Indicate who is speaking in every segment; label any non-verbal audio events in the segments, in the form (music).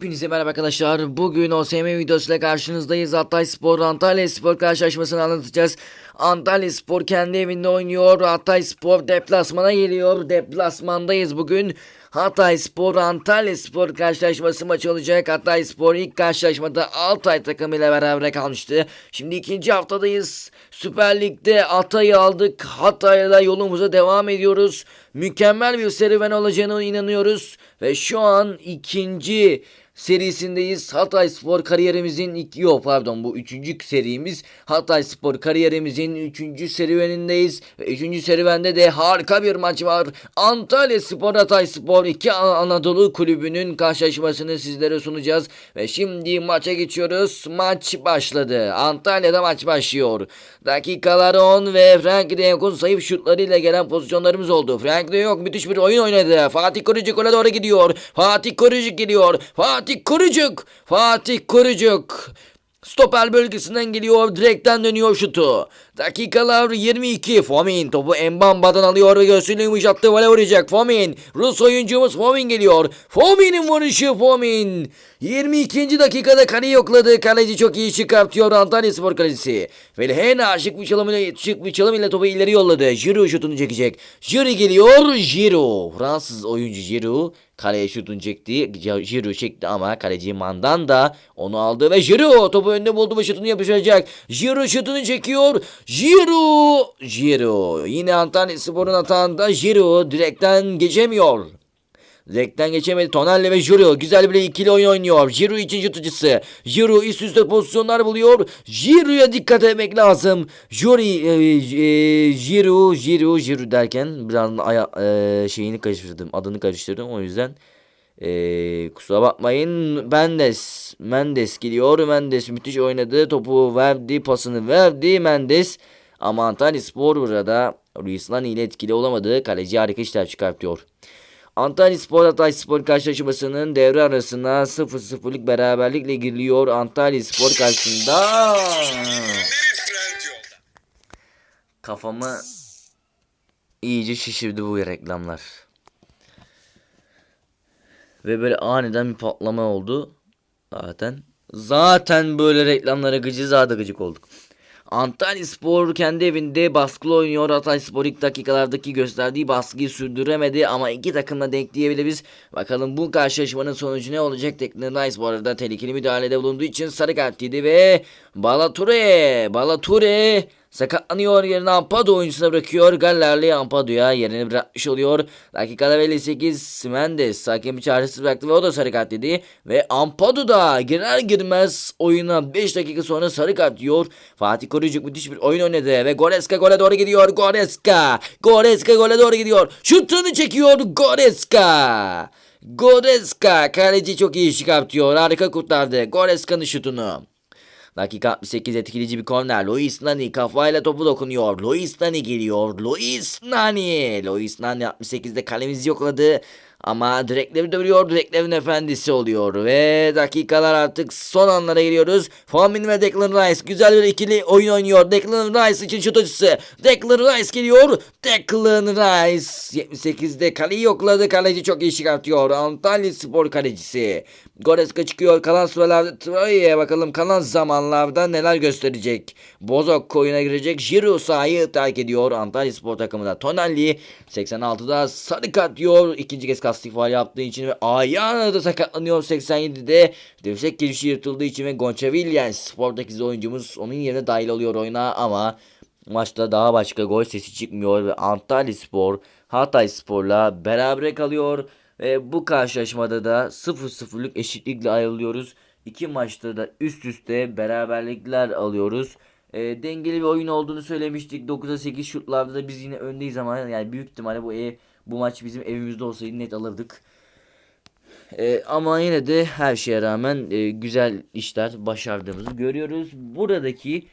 Speaker 1: Hepinize merhaba arkadaşlar. Bugün OSM videosuyla karşınızdayız. Hatay Spor Antalya Spor karşılaşmasını anlatacağız. Antalya Spor kendi evinde oynuyor. Hatay Spor deplasmana geliyor. Deplasmandayız bugün. Hatay Spor Antalya Spor karşılaşması maçı olacak. Hatay Spor ilk karşılaşmada Altay takımıyla beraber kalmıştı. Şimdi ikinci haftadayız. Süper Lig'de Hatay'ı aldık. Hatay'la yolumuza devam ediyoruz. Mükemmel bir serüven olacağına inanıyoruz. Ve şu an ikinci serisindeyiz. Hatay Spor kariyerimizin ilk yok pardon bu üçüncü serimiz. Hatay Spor kariyerimizin üçüncü serüvenindeyiz. Ve üçüncü serüvende de harika bir maç var. Antalya Spor Hatay Spor iki Anadolu kulübünün karşılaşmasını sizlere sunacağız. Ve şimdi maça geçiyoruz. Maç başladı. Antalya'da maç başlıyor. Dakikalar 10 ve Frank de Jong'un zayıf şutlarıyla gelen pozisyonlarımız oldu. Frank de Jong müthiş bir oyun oynadı. Fatih Kurucuk öne doğru gidiyor. Fatih Kurucuk geliyor. Fatih Kurucuk. Fatih Kurucuk. Stoper bölgesinden geliyor. Direkten dönüyor şutu. Dakikalar 22. Fomin topu Mbamba'dan alıyor ve göğsüyle yumuşattı. Vale vuracak. Fomin. Rus oyuncumuz Fomin geliyor. Fomin'in vuruşu Fomin. 22. dakikada kaleyi yokladı. Kaleci çok iyi çıkartıyor Antalya Spor kalecisi. Velhena şık bir çalım ile, şık bir çalım ile topu ileri yolladı. Giroud şutunu çekecek. Giroud geliyor. Giroud. Fransız oyuncu Giroud kaleye şutunu çekti. Giroud çekti ama kaleci Mandan da onu aldı ve Giroud topu önünde buldu ve şutunu yapıştıracak. Giroud şutunu çekiyor. Giroud. Giroud. Yine Antalya Spor'un atağında Giroud direkten geçemiyor. Direkten geçemedi. Tonelli ve Giroud güzel bir ikili oyun oynuyor. Giroud için şutucusu. Giroud üst üste pozisyonlar buluyor. Giroud'a dikkat etmek lazım. Juri, e, e, Giroud, Giroud, Giroud derken biraz aya, e, şeyini karıştırdım. Adını karıştırdım. O yüzden e, kusura bakmayın. Mendes. Mendes geliyor. Mendes müthiş oynadı. Topu verdi. Pasını verdi. Mendes. Ama Antalya Spor burada Luis Lani ile etkili olamadı. Kaleci harika işler çıkartıyor. Antalya Spor Hatay Spor karşılaşmasının devre arasına 0-0'lık beraberlikle giriliyor. Antalya Spor karşısında kafamı iyice şişirdi bu reklamlar. Ve böyle aniden bir patlama oldu. Zaten. Zaten böyle reklamlara gıcı da gıcık olduk. Antalya Spor kendi evinde baskılı oynuyor. Hatay Spor ilk dakikalardaki gösterdiği baskıyı sürdüremedi ama iki takımla denk diyebiliriz. Bakalım bu karşılaşmanın sonucu ne olacak? Rice bu arada tehlikeli müdahalede bulunduğu için sarı kart yedi ve Balature, Balature sakatlanıyor yerine Ampadu oyuncusuna bırakıyor. Gallerli Ampadu'ya yerini bırakmış oluyor. Dakikada 58 Mendes hakemi çaresiz bıraktı ve o da sarı kart yedi. Ve Ampadu da girer girmez oyuna 5 dakika sonra sarı kart yiyor. Fatih Korucuk müthiş bir oyun oynadı ve Goreska gole doğru gidiyor. Goreska. Goreska gole doğru gidiyor. Şutunu çekiyor Goreska. Goreska kaleci çok iyi çıkartıyor. Harika kurtardı. Goreska'nın şutunu. Dakika 68 etkileyici bir korner. Luis Nani kafayla topu dokunuyor. Luis Nani geliyor. Luis Nani. Luis Nani 68'de kalemizi yokladı. Ama direkleri dövüyor. Direklerin efendisi oluyor. Ve dakikalar artık son anlara geliyoruz. Fomin ve Declan Rice güzel bir ikili oyun oynuyor. Declan Rice için şut açısı. Declan Rice geliyor. Declan Rice 78'de kaleyi yokladı. Kaleci çok iyi çıkartıyor. Antalya Spor kalecisi. Goreska çıkıyor. Kalan sürelerde Troy'e bakalım kalan zamanlarda neler gösterecek. Bozok oyuna girecek. Giroud sahayı terk ediyor. Antalya Spor takımında Tonelli 86'da sarı kart. İkinci kez kastik faal yaptığı için ve ayağına da sakatlanıyor 87'de. Dirsek girişi yırtıldığı için ve Gonça Williams Portekiz oyuncumuz onun yerine dahil oluyor oyuna ama maçta daha başka gol sesi çıkmıyor ve Antalya Spor Hatay Spor'la beraber kalıyor. Ve bu karşılaşmada da 0-0'lık eşitlikle ayrılıyoruz. İki maçta da üst üste beraberlikler alıyoruz. E, dengeli bir oyun olduğunu söylemiştik. 9'a 8 şutlarda da biz yine öndeyiz ama yani büyük ihtimalle bu ev, bu maç bizim evimizde olsaydı net alırdık. E, ama yine de her şeye rağmen e, güzel işler başardığımızı görüyoruz. Buradaki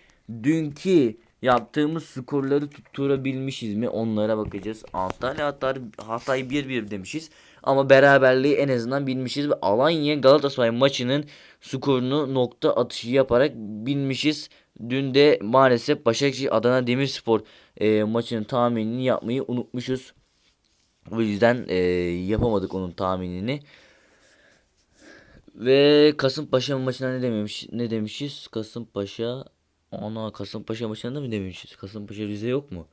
Speaker 1: dünkü yaptığımız skorları tutturabilmişiz mi onlara bakacağız. Antalya Hatay, Hatay 1-1 demişiz. Ama beraberliği en azından bilmişiz ve Alanya Galatasaray maçının skorunu nokta atışı yaparak bilmişiz. Dün de maalesef Başakşehir Adana Demirspor e, maçının tahminini yapmayı unutmuşuz. O yüzden e, yapamadık onun tahminini. Ve Kasımpaşa maçına ne dememiş ne demişiz? Kasımpaşa ana Kasımpaşa maçında da mı demişiz? Kasımpaşa Rize yok mu?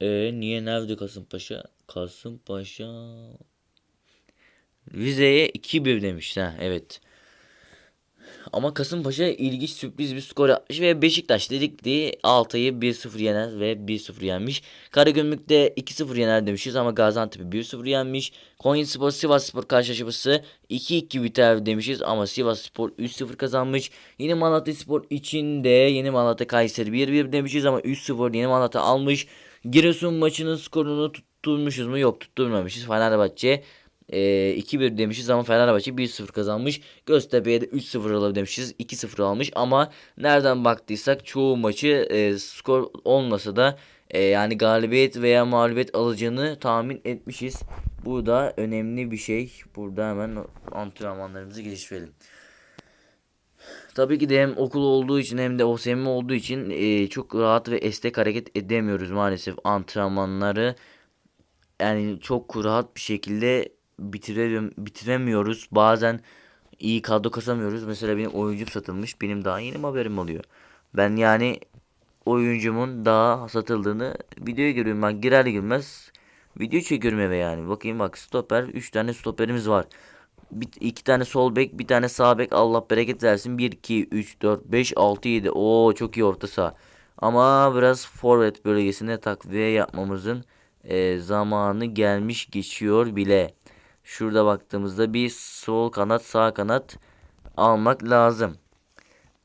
Speaker 1: E niye nerede Kasımpaşa? Kasımpaşa Rize'ye 2-1 demiş ha evet. Ama Kasımpaşa ilginç sürpriz bir skor yapmış ve Beşiktaş dedik diye Altay'ı 1-0 yener ve 1-0 yenmiş. Karagümrük'te 2-0 yener demişiz ama Gaziantep'i 1-0 yenmiş. Konyaspor Sivasspor karşılaşması 2-2 biter demişiz ama Sivasspor 3-0 kazanmış. Yeni Malatyaspor içinde Yeni Malatya Kayseri 1-1 demişiz ama 3-0 Yeni Malatya almış. Giresun maçının skorunu tutturmuşuz mu? Yok tutturmamışız. Fenerbahçe e, 2-1 demişiz ama Fenerbahçe 1-0 kazanmış. Göztepe'ye de 3-0 alır demişiz. 2-0 almış ama nereden baktıysak çoğu maçı e, skor olmasa da e, yani galibiyet veya mağlubiyet alacağını tahmin etmişiz. Bu da önemli bir şey. Burada hemen antrenmanlarımızı geliştirelim. Tabii ki de hem okul olduğu için hem de OSM olduğu için e, çok rahat ve esnek hareket edemiyoruz maalesef antrenmanları. Yani çok rahat bir şekilde bitiremiyorum, bitiremiyoruz. Bazen iyi kadro kasamıyoruz. Mesela benim oyuncum satılmış. Benim daha yeni haberim oluyor. Ben yani oyuncumun daha satıldığını videoya görüyorum. Ben girer girmez video çekiyorum eve yani. Bakayım bak stoper 3 tane stoperimiz var. Bir, iki tane sol bek, bir tane sağ bek. Allah bereket versin. 1 2 3 4 5 6 7. Oo çok iyi orta saha. Ama biraz forvet bölgesinde takviye yapmamızın e, zamanı gelmiş geçiyor bile. Şurada baktığımızda bir sol kanat sağ kanat almak lazım.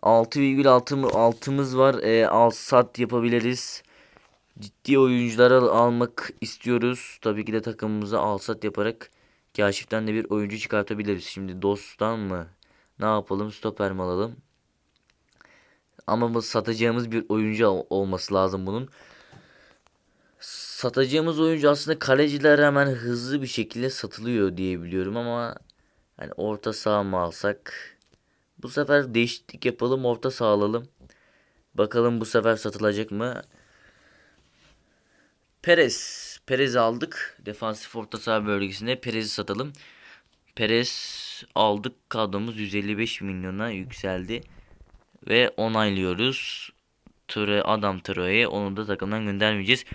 Speaker 1: 6,6'mız var. E, al sat yapabiliriz. Ciddi oyuncuları almak istiyoruz. Tabii ki de takımımıza al sat yaparak kaşiften de bir oyuncu çıkartabiliriz. Şimdi dosttan mı? Ne yapalım? Stoper mi alalım? Ama bu satacağımız bir oyuncu olması lazım bunun. Satacağımız oyuncu aslında kaleciler hemen hızlı bir şekilde satılıyor diye biliyorum ama hani orta saha mı alsak? Bu sefer değişiklik yapalım, orta saha alalım. Bakalım bu sefer satılacak mı? Perez. Perez aldık. Defansif orta saha bölgesinde Perez'i satalım. Perez aldık. Kadromuz 155 milyona yükseldi. Ve onaylıyoruz. Ture, adam Troy'e onu da takımdan göndermeyeceğiz.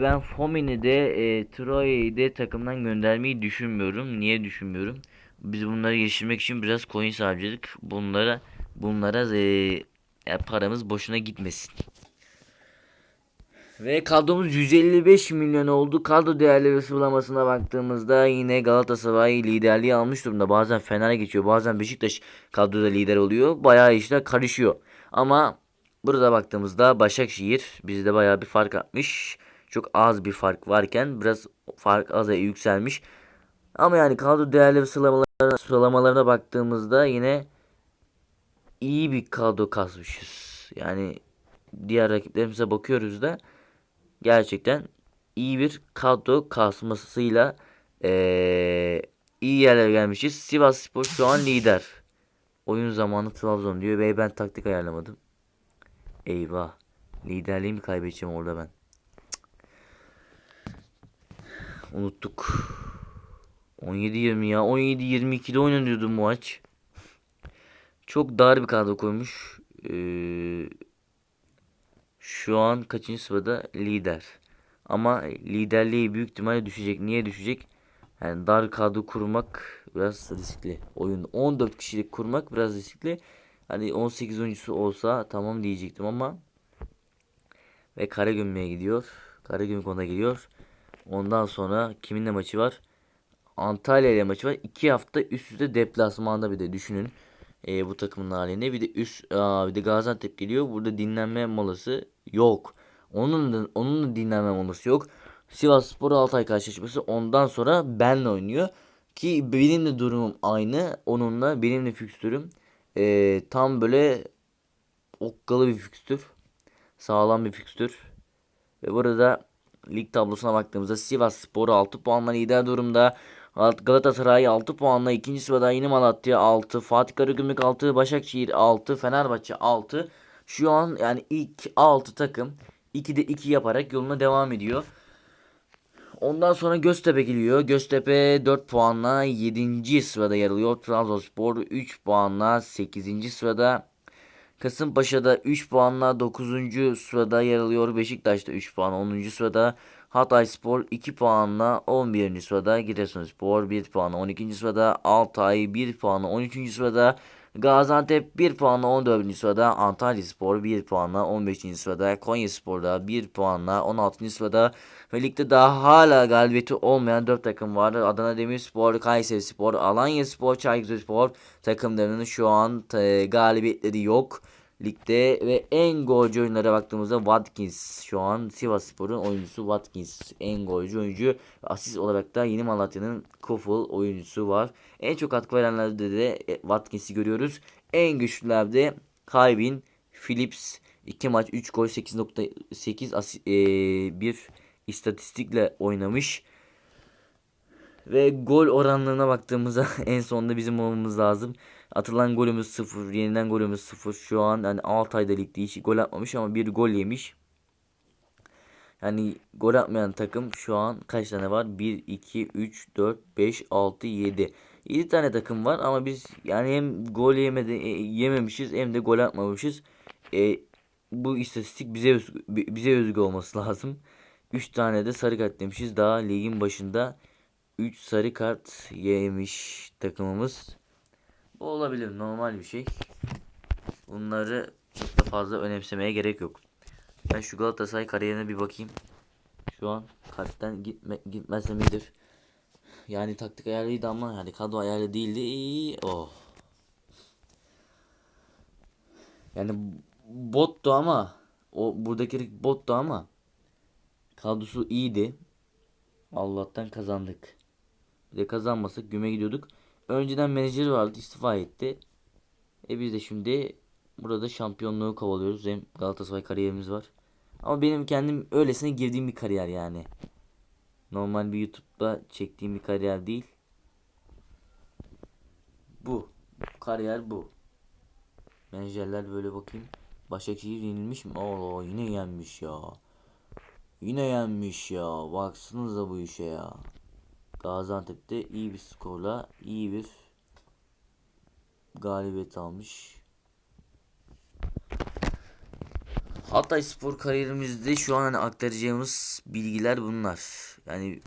Speaker 1: Ben Fomin'i de e, Troy'yi de takımdan göndermeyi düşünmüyorum. Niye düşünmüyorum? Biz bunları geliştirmek için biraz coin harcadık. Bunlara bunlara e, paramız boşuna gitmesin. Ve kadromuz 155 milyon oldu. Kadro değerleri sıralamasına baktığımızda yine Galatasaray liderliği almış durumda. Bazen Fener'e geçiyor. Bazen Beşiktaş kadroda lider oluyor. Bayağı işler karışıyor. Ama burada baktığımızda Başakşehir bizde bayağı bir fark atmış. Çok az bir fark varken biraz fark aza yükselmiş. Ama yani kadro değerleri sıralamalarına, sıralamalarına baktığımızda yine iyi bir kadro kasmışız. Yani diğer rakiplerimize bakıyoruz da gerçekten iyi bir kadro kasmasıyla ee, iyi yerlere gelmişiz. Sivas Spor şu an lider. Oyun zamanı Trabzon diyor ve ben taktik ayarlamadım. Eyvah. Liderliğimi kaybedeceğim orada ben. Unuttuk. 17-20 ya. 17-22'de oynanıyordu bu maç. Çok dar bir kadro koymuş. Ee, şu an kaçıncı sırada? Lider. Ama liderliği büyük ihtimalle düşecek. Niye düşecek? Yani dar kadro kurmak biraz riskli. Oyun 14 kişilik kurmak biraz riskli. Hani 18 oyuncusu olsa tamam diyecektim ama ve Karagümrük'e gidiyor. Karagümrük ona geliyor. Ondan sonra kiminle maçı var? Antalya ile maçı var. 2 hafta üst üste deplasmanda bir de düşünün. E, bu takımın halinde. Bir de üst aa, bir de Gaziantep geliyor. Burada dinlenme molası yok. Onun da, onun da dinlenme molası yok. Sivas Spor Altay karşılaşması ondan sonra benle oynuyor. Ki benim de durumum aynı. Onunla benim de fikstürüm e, tam böyle okkalı bir fikstür. Sağlam bir fikstür. Ve burada lig tablosuna baktığımızda Sivas Spor 6 puanla lider durumda. Galatasaray 6 puanla ikinci sırada yine Malatya 6, Fatih Karagümrük 6, Başakşehir 6, Fenerbahçe 6. Şu an yani ilk 6 takım 2'de 2 yaparak yoluna devam ediyor. Ondan sonra Göztepe geliyor. Göztepe 4 puanla 7. sırada yer alıyor. Trabzonspor 3 puanla 8. sırada. Kasımpaşa'da 3 puanla 9. sırada yer alıyor. Beşiktaş'ta 3 puan 10. sırada. Hatayspor 2 puanla 11. sırada. Giresunspor 1 puanla 12. sırada. Altay 1 puanla 13. sırada. Gaziantep 1 puanla 14. sırada. Antalyaspor 1 puanla 15. sırada. Konyaspor'da 1 puanla 16. sırada. Ve ligde daha hala galibiyeti olmayan 4 takım var. Adana Demirspor, Kayserispor, Alanyaspor, Çaykurspor takımlarının şu an e, galibiyetleri yok ligde ve en golcü oyunlara baktığımızda Watkins şu an Sivasspor'un oyuncusu Watkins en golcü oyuncu asist olarak da Yeni Malatya'nın Koful oyuncusu var. En çok katkı verenlerde de e, Watkins'i görüyoruz. En güçlülerde Kaybin, Phillips 2 maç 3 gol 8.8 asist e, bir istatistikle oynamış. Ve gol oranlarına baktığımızda (laughs) en sonunda bizim olmamız lazım. Atılan golümüz 0. Yeniden golümüz 0. Şu an yani 6 ayda ligde hiç gol atmamış ama bir gol yemiş. Yani gol atmayan takım şu an kaç tane var? 1, 2, 3, 4, 5, 6, 7. 7 tane takım var ama biz yani hem gol yemedi, e, yememişiz hem de gol atmamışız. E, bu istatistik bize özgü, bize özgü olması (laughs) lazım. 3 tane de sarı kart demişiz. Daha ligin başında 3 sarı kart yemiş takımımız. Bu olabilir normal bir şey. Bunları çok da fazla önemsemeye gerek yok. Ben şu Galatasaray kariyerine bir bakayım. Şu an karttan gitme, gitmezsem iyidir. Yani taktik ayarlıydı ama yani kadro ayarlı değildi. Oh. Yani bottu ama o buradaki bottu ama kadrosu iyiydi. Allah'tan kazandık. Bir de kazanmasak güme gidiyorduk. Önceden menajer vardı istifa etti. E biz de şimdi burada şampiyonluğu kovalıyoruz. Hem Galatasaray kariyerimiz var. Ama benim kendim öylesine girdiğim bir kariyer yani. Normal bir YouTube'da çektiğim bir kariyer değil. Bu. Kariyer bu. Menajerler böyle bakayım. Başakşehir yenilmiş mi? Oo yine yenmiş ya. Yine yenmiş ya. Baksanıza bu işe ya. Gaziantep'te iyi bir skorla iyi bir galibiyet almış. Hatay spor kariyerimizde şu an hani aktaracağımız bilgiler bunlar. Yani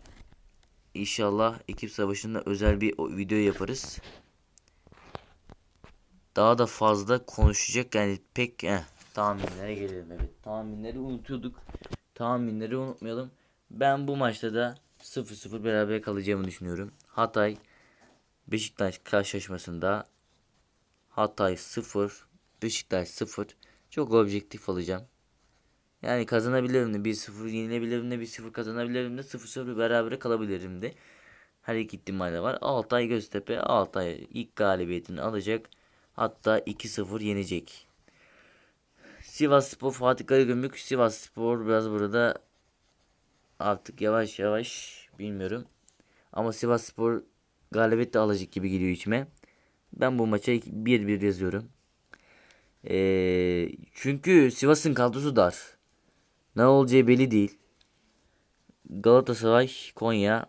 Speaker 1: inşallah ekip savaşında özel bir video yaparız. Daha da fazla konuşacak yani pek eh, tahminlere gelelim evet. Tahminleri unutuyorduk. Tahminleri unutmayalım. Ben bu maçta da 0-0 beraber kalacağımı düşünüyorum. Hatay Beşiktaş karşılaşmasında Hatay 0 Beşiktaş 0 çok objektif olacağım. Yani kazanabilirim de 1-0 yenilebilirim de 1-0 kazanabilirim de 0-0 beraber kalabilirim de. Her iki ihtimalle var. Altay Göztepe Altay ilk galibiyetini alacak. Hatta 2-0 yenecek. Sivas Spor Fatih Karagümrük Sivas Spor biraz burada artık yavaş yavaş bilmiyorum. Ama Sivas Spor galibiyet de alacak gibi geliyor içime. Ben bu maça 1-1 yazıyorum. Ee, çünkü Sivas'ın kadrosu dar. Ne olacağı belli değil. Galatasaray Konya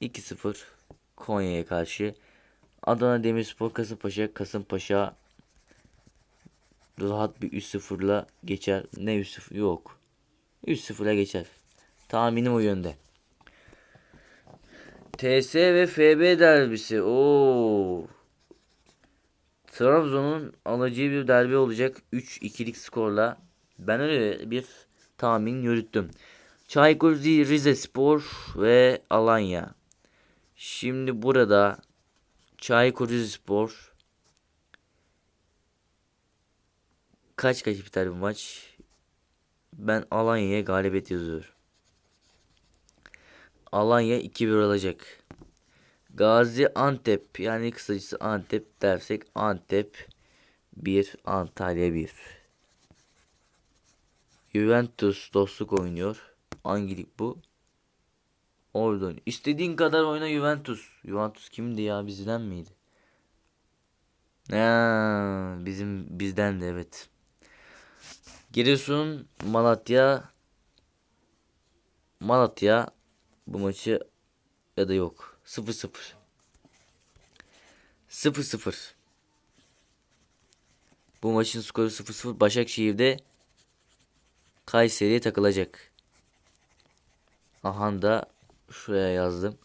Speaker 1: 2-0 Konya'ya karşı. Adana Demirspor Kasımpaşa Kasımpaşa rahat bir 3-0'la geçer. Ne 3-0 yok. 3-0'la geçer. Tahminim o yönde. TS ve FB derbisi. Oo. Trabzon'un alacağı bir derbi olacak. 3-2'lik skorla. Ben öyle bir tahmin yürüttüm. Çaykur Rize Spor ve Alanya. Şimdi burada Çaykur Rizespor kaç kaç biter bu maç? Ben Alanya'ya galibiyet yazıyorum. Alanya 2-1 alacak. Gazi Antep yani kısacası Antep dersek Antep 1 Antalya 1. Juventus dostluk oynuyor. Hangi lig bu? Orada İstediğin kadar oyna Juventus. Juventus kimdi ya bizden miydi? Ya, bizim bizden de evet. Giresun Malatya Malatya bu maçı ya da yok. 0-0. 0-0. Bu maçın skoru 0-0. Başakşehir'de Kayseri'ye takılacak. Aha da şuraya yazdım.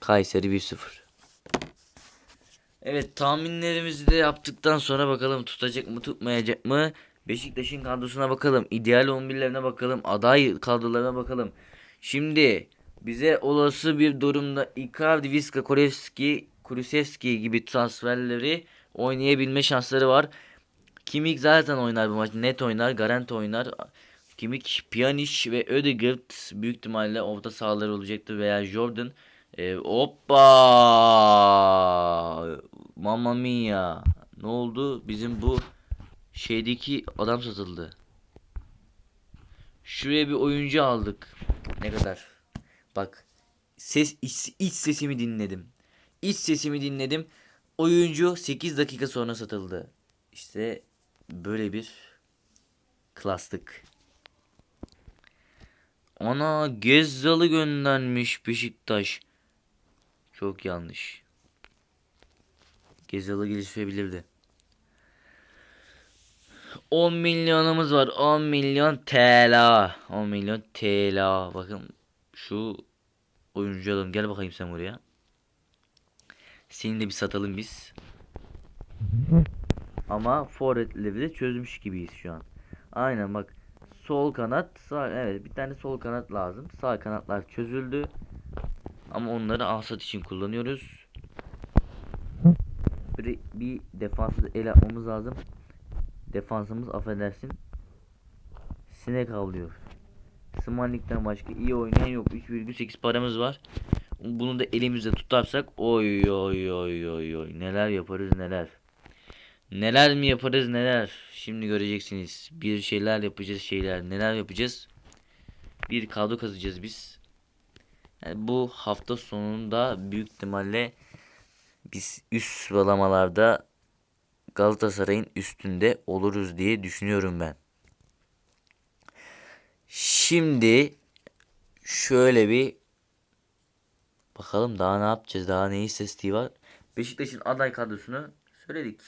Speaker 1: Kayseri 1-0. Evet tahminlerimizi de yaptıktan sonra bakalım tutacak mı tutmayacak mı? Beşiktaş'ın kadrosuna bakalım. İdeal 11'lerine bakalım. Aday kadrolarına bakalım. Şimdi bize olası bir durumda Icardi, Viska, Korevski, Kulusevski gibi transferleri oynayabilme şansları var. Kimik zaten oynar bu maç. Net oynar. Garanti oynar. Kimik, Pjanic ve Ödegaard büyük ihtimalle orta sahaları olacaktır veya Jordan. E, hoppa! Mamma mia. Ne oldu? Bizim bu şeydeki adam satıldı. Şuraya bir oyuncu aldık. Ne kadar? Bak. Ses iç, iç sesimi dinledim. İç sesimi dinledim. Oyuncu 8 dakika sonra satıldı. İşte böyle bir klaslık. Ana Gezzalı göndermiş Beşiktaş. Çok yanlış. Gezzalı gelişebilirdi. 10 milyonumuz var. 10 milyon TL. 10 milyon TL. Bakın şu oyuncu alalım. Gel bakayım sen buraya. Seni de bir satalım biz. Ama forvetleri de çözmüş gibiyiz şu an. Aynen bak. Sol kanat, sağ evet bir tane sol kanat lazım. Sağ kanatlar çözüldü. Ama onları alsat için kullanıyoruz. Bir, bir defansı da el atmamız lazım. Defansımız affedersin. Sinek avlıyor. Smanlik'ten başka iyi oynayan yok. 3,8 paramız var. Bunu da elimizde tutarsak oy oy oy oy oy neler yaparız neler. Neler mi yaparız neler. Şimdi göreceksiniz. Bir şeyler yapacağız şeyler. Neler yapacağız? Bir kadro kazacağız biz. Yani bu hafta sonunda büyük ihtimalle biz üst sıralamalarda Galatasaray'ın üstünde oluruz diye düşünüyorum ben. Şimdi şöyle bir bakalım daha ne yapacağız? Daha ne istatistiği var? Beşiktaş'ın aday kadrosunu söyledik.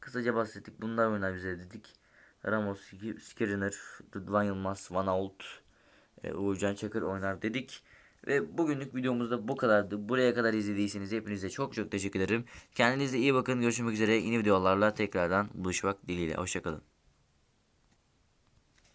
Speaker 1: Kısaca bahsettik. Bunlar oynar bize dedik. Ramos, Skriniar, Rıdvan Yılmaz, Van Ault, e, Uğurcan Çakır oynar dedik. Ve bugünlük videomuzda bu kadardı. Buraya kadar izlediyseniz hepinize çok çok teşekkür ederim. Kendinize iyi bakın. Görüşmek üzere. Yeni videolarla tekrardan buluşmak dileğiyle. Hoşçakalın.